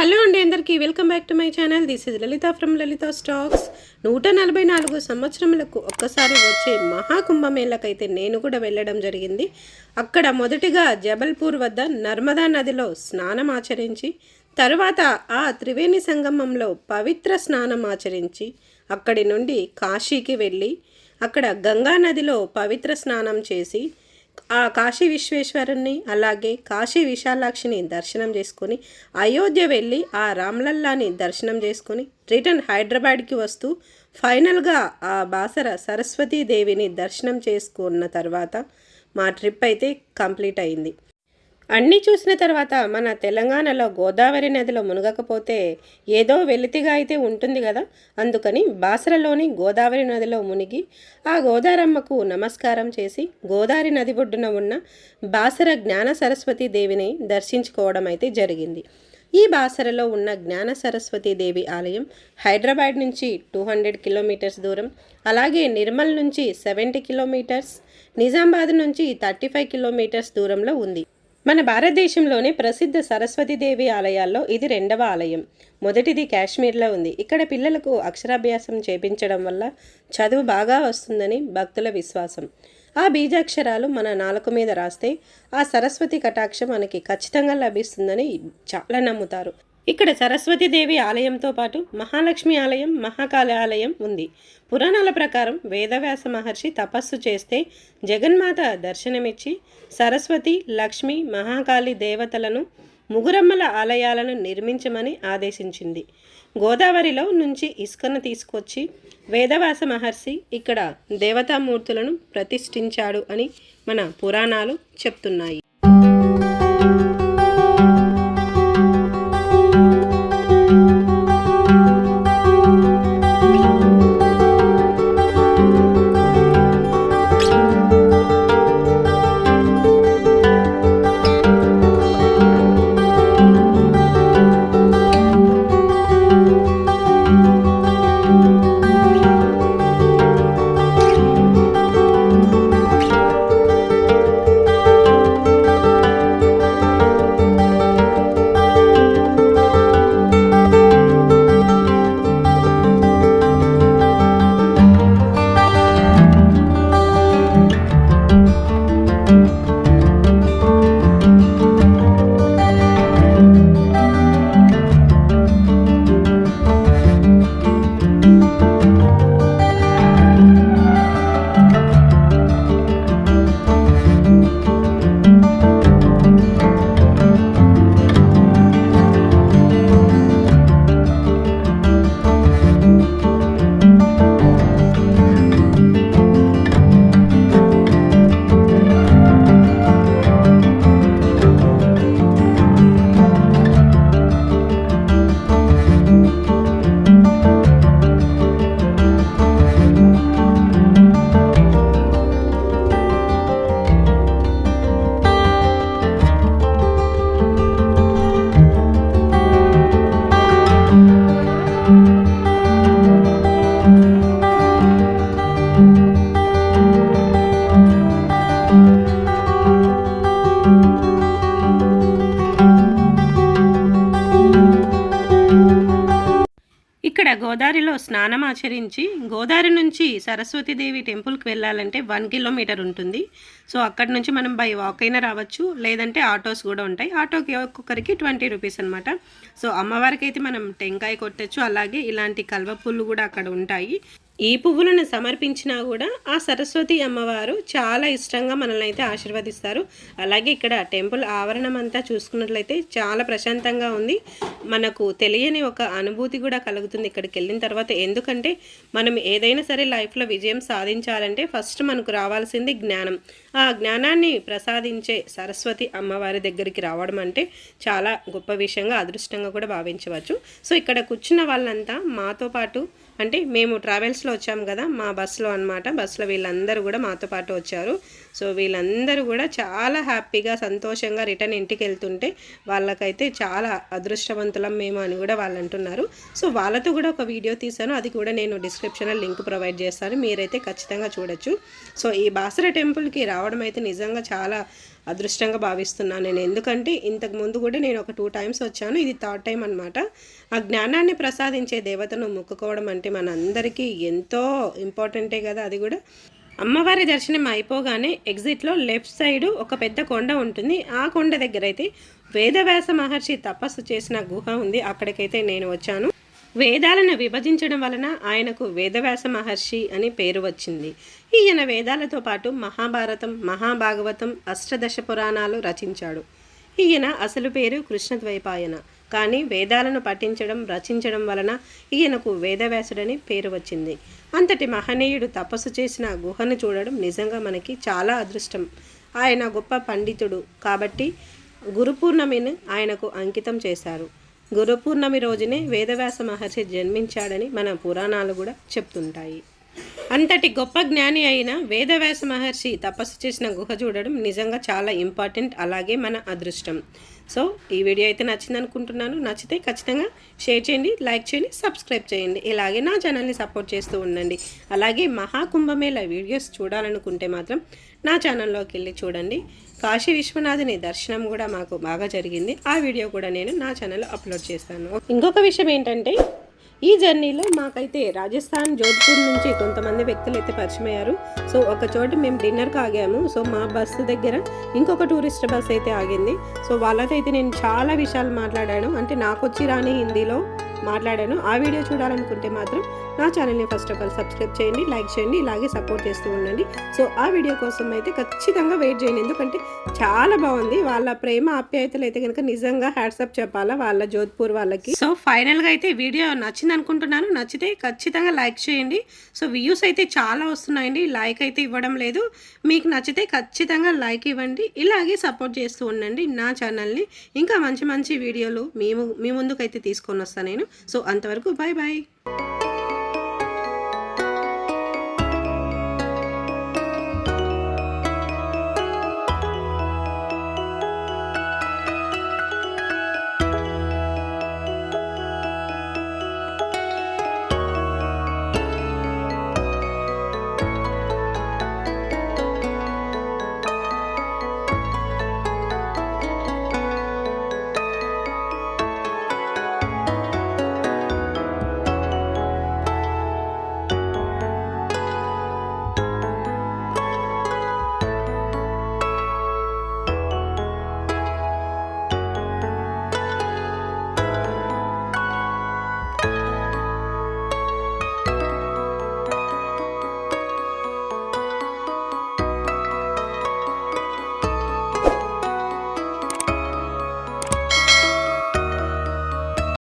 Hello అండి అందరికీ welcome back to my channel. This is Lalitha from Lalitha stocks. నూట నలభై నాలుగు సంవత్సరములకు ఒక్కసారి వచ్చే మహాకుంభమేళకైతే నేను కూడా వెళ్ళడం జరిగింది. అక్కడ మొదటిగా జబల్పూర్ వద్ద నర్మదా నదిలో స్నానం ఆచరించి తర్వాత ఆ త్రివేణి సంగమంలో పవిత్ర స్నానం ఆచరించి అక్కడి నుండి కాశీకి వెళ్ళి అక్కడ గంగా నదిలో పవిత్ర స్నానం చేసి ఆ కాశీ విశ్వేశ్వరుణ్ణి అలాగే కాశీ విశాలాక్షిని దర్శనం చేసుకుని అయోధ్య వెళ్ళి ఆ రామ్లల్లాని దర్శనం చేసుకుని రిటర్న్ హైదరాబాద్కి వస్తూ ఫైనల్గా ఆ బాసర సరస్వతీదేవిని దర్శనం చేసుకున్న తర్వాత మా ట్రిప్ అయితే కంప్లీట్ అయింది. అన్నీ చూసిన తర్వాత మన తెలంగాణలో గోదావరి నదిలో మునగకపోతే ఏదో వెలితిగా అయితే ఉంటుంది కదా? అందుకని బాసరలోని గోదావరి నదిలో మునిగి ఆ గోదారమ్మకు నమస్కారం చేసి గోదావరి నది ఒడ్డున ఉన్న బాసర జ్ఞాన సరస్వతి దేవిని దర్శించుకోవడం అయితే జరిగింది. ఈ బాసరలో ఉన్న జ్ఞాన సరస్వతి దేవి ఆలయం హైదరాబాద్ నుంచి టూ హండ్రెడ్ కిలోమీటర్స్ దూరం అలాగే నిర్మల్ నుంచి సెవెంటీ కిలోమీటర్స్ నిజామాబాద్ నుంచి థర్టీ ఫైవ్ కిలోమీటర్స్ దూరంలో ఉంది. మన భారతదేశంలోనే ప్రసిద్ధ సరస్వతీదేవి ఆలయాల్లో ఇది రెండవ ఆలయం. మొదటిది కాశ్మీర్లో ఉంది. ఇక్కడ పిల్లలకు అక్షరాభ్యాసం చేపించడం వల్ల చదువు బాగా వస్తుందని భక్తుల విశ్వాసం. ఆ బీజాక్షరాలు మన నాలుక మీద రాస్తే ఆ సరస్వతి కటాక్షం మనకి ఖచ్చితంగా లభిస్తుందని చాలా నమ్ముతారు. ఇక్కడ సరస్వతీదేవి ఆలయంతో పాటు మహాలక్ష్మి ఆలయం మహాకాళి ఆలయం ఉంది. పురాణాల ప్రకారం వేదవ్యాస మహర్షి తపస్సు చేస్తే జగన్మాత దర్శనమిచ్చి సరస్వతి లక్ష్మి మహాకాళి దేవతలను ముగురమ్మల ఆలయాలను నిర్మించమని ఆదేశించింది. గోదావరిలో నుంచి ఇసుకను తీసుకొచ్చి వేదవ్యాస మహర్షి ఇక్కడ దేవతామూర్తులను ప్రతిష్ఠించాడు అని మన పురాణాలు చెప్తున్నాయి. ఇక్కడ గోదావరిలో స్నానం ఆచరించి గోదావరి నుంచి సరస్వతీదేవి టెంపుల్కి వెళ్ళాలంటే వన్ కిలోమీటర్ ఉంటుంది. సో అక్కడి నుంచి మనం బై వాక్ అయినా రావచ్చు. లేదంటే ఆటోస్ కూడా ఉంటాయి. ఆటోకి ఒక్కొక్కరికి ట్వంటీ రూపీస్ అనమాట సో అమ్మవారికి అయితే మనం టెంకాయ కొట్టచ్చు. అలాగే ఇలాంటి కల్వ పువ్వులు కూడా అక్కడ ఉంటాయి. ఈ పువ్వులను సమర్పించినా కూడా ఆ సరస్వతి అమ్మవారు చాలా ఇష్టంగా మనల్ని అయితే ఆశీర్వదిస్తారు. అలాగే ఇక్కడ టెంపుల్ ఆవరణం అంతా చూసుకున్నట్లయితే చాలా ప్రశాంతంగా ఉంది. మనకు తెలియని ఒక అనుభూతి కూడా కలుగుతుంది ఇక్కడికి వెళ్ళిన తర్వాత. ఎందుకంటే మనం ఏదైనా సరే లైఫ్లో విజయం సాధించాలంటే ఫస్ట్ మనకు రావాల్సింది జ్ఞానం. ఆ జ్ఞానాన్ని ప్రసాదించే సరస్వతి అమ్మవారి దగ్గరికి రావడం అంటే చాలా గొప్ప విషయంగా అదృష్టంగా కూడా భావించవచ్చు. సో ఇక్కడ కూర్చున్న వాళ్ళంతా మాతో పాటు అంటే మేము ట్రావెల్స్లో వచ్చాము కదా మా బస్సులో అనమాట బస్సులో వీళ్ళందరూ కూడా మాతో పాటు వచ్చారు. సో వీళ్ళందరూ కూడా చాలా హ్యాపీగా సంతోషంగా రిటర్న్ ఇంటికి వెళ్తుంటే వాళ్ళకైతే చాలా అదృష్టవంతులం మేము అని కూడా వాళ్ళు అంటున్నారు. సో వాళ్ళతో కూడా ఒక వీడియో తీశాను. అది కూడా నేను డిస్క్రిప్షన్లో లింక్ ప్రొవైడ్ చేస్తాను. మీరైతే ఖచ్చితంగా చూడొచ్చు. సో ఈ బాసర టెంపుల్కి రావడం అయితే నిజంగా చాలా అదృష్టంగా భావిస్తున్నాను నేను. ఎందుకంటే ఇంతకు ముందు కూడా నేను ఒక టూ టైమ్స్ వచ్చాను. ఇది థర్డ్ టైం అనమాట ఆ జ్ఞానాన్ని ప్రసాదించే దేవతను మొక్కుకోవడం అంటే మనందరికీ ఎంతో ఇంపార్టెంటే కదా అది కూడా. అమ్మవారి దర్శనం అయిపోగానే ఎగ్జిట్లో లెఫ్ట్ సైడ్ ఒక పెద్ద కొండ ఉంటుంది. ఆ కొండ దగ్గర అయితే వేదవ్యాస మహర్షి తపస్సు చేసిన గుహ ఉంది. అక్కడికైతే నేను వచ్చాను. వేదాలను విభజించడం వలన ఆయనకు వేదవ్యాస మహర్షి అని పేరు వచ్చింది. ఈయన వేదాలతో పాటు మహాభారతం మహాభాగవతం అష్టదశ పురాణాలు రచించాడు. ఈయన అసలు పేరు కృష్ణద్వైపాయన. కానీ వేదాలను పఠించడం రచించడం వలన ఈయనకు వేదవ్యాసుడని పేరు వచ్చింది. అంతటి మహనీయుడు తపస్సు చేసిన గుహను చూడడం నిజంగా మనకి చాలా అదృష్టం. ఆయన గొప్ప పండితుడు కాబట్టి గురు పూర్ణమిని ఆయనకు అంకితం చేశారు. గురు పూర్ణమి రోజునే వేదవ్యాస మహర్షి జన్మించాడని మన పురాణాలు కూడా చెప్తుంటాయి. అంతటి గొప్ప జ్ఞాని అయిన వేదవ్యాస మహర్షి తపస్సు చేసిన గుహ చూడడం నిజంగా చాలా ఇంపార్టెంట్ అలాగే మన అదృష్టం. సో ఈ వీడియో అయితే నచ్చింది అనుకుంటున్నాను నచ్చితే ఖచ్చితంగా షేర్ చేయండి లైక్ చేయండి సబ్స్క్రైబ్ చేయండి. ఇలాగే నా ఛానల్ని సపోర్ట్ చేస్తూ ఉండండి. అలాగే మహాకుంభమేళ వీడియోస్ చూడాలనుకుంటే మాత్రం నా ఛానల్లోకి వెళ్ళి చూడండి. కాశీ విశ్వనాథుని దర్శనం కూడా మాకు బాగా జరిగింది. ఆ వీడియో కూడా నేను నా ఛానల్లో అప్లోడ్ చేస్తాను. ఇంకొక విషయం ఏంటంటే ఈ జర్నీలో మాకైతే రాజస్థాన్ జోధ్పూర్ నుంచి కొంతమంది వ్యక్తులు అయితే పరిచయం అయ్యారు సో ఒక చోట మేము డిన్నర్కి ఆగాము. సో మా బస్సు దగ్గర ఇంకొక టూరిస్ట్ బస్ అయితే ఆగింది. సో వాళ్ళతో అయితే నేను చాలా విషయాలు మాట్లాడాను. అంటే నాకు వచ్చి రాని హిందీలో మాట్లాడాను. ఆ వీడియో చూడాలనుకుంటే మాత్రం నా ఛానల్ని ఫస్ట్ ఆఫ్ ఆల్ సబ్స్క్రైబ్ చేయండి లైక్ చేయండి ఇలాగే సపోర్ట్ చేస్తూ ఉండండి. సో ఆ వీడియో కోసం అయితే ఖచ్చితంగా వెయిట్ చేయండి. ఎందుకంటే చాలా బాగుంది. వాళ్ళ ప్రేమ ఆప్యాయతలు అయితే కనుక నిజంగా హ్యాట్సప్ చెప్పాలా వాళ్ళ జోధ్పూర్ వాళ్ళకి. సో ఫైనల్గా అయితే వీడియో నచ్చింది అనుకుంటున్నాను. నచ్చితే ఖచ్చితంగా లైక్ చేయండి. సో వ్యూస్ అయితే చాలా వస్తున్నాయండి. లైక్ అయితే ఇవ్వడం లేదు. మీకు నచ్చితే ఖచ్చితంగా లైక్ ఇవ్వండి. ఇలాగే సపోర్ట్ చేస్తూ ఉండండి నా ఛానల్ని. ఇంకా మంచి మంచి వీడియోలు మేము మీ ముందుకైతే తీసుకొని వస్తాను నేను. సో అంతవరకు బాయ్ బాయ్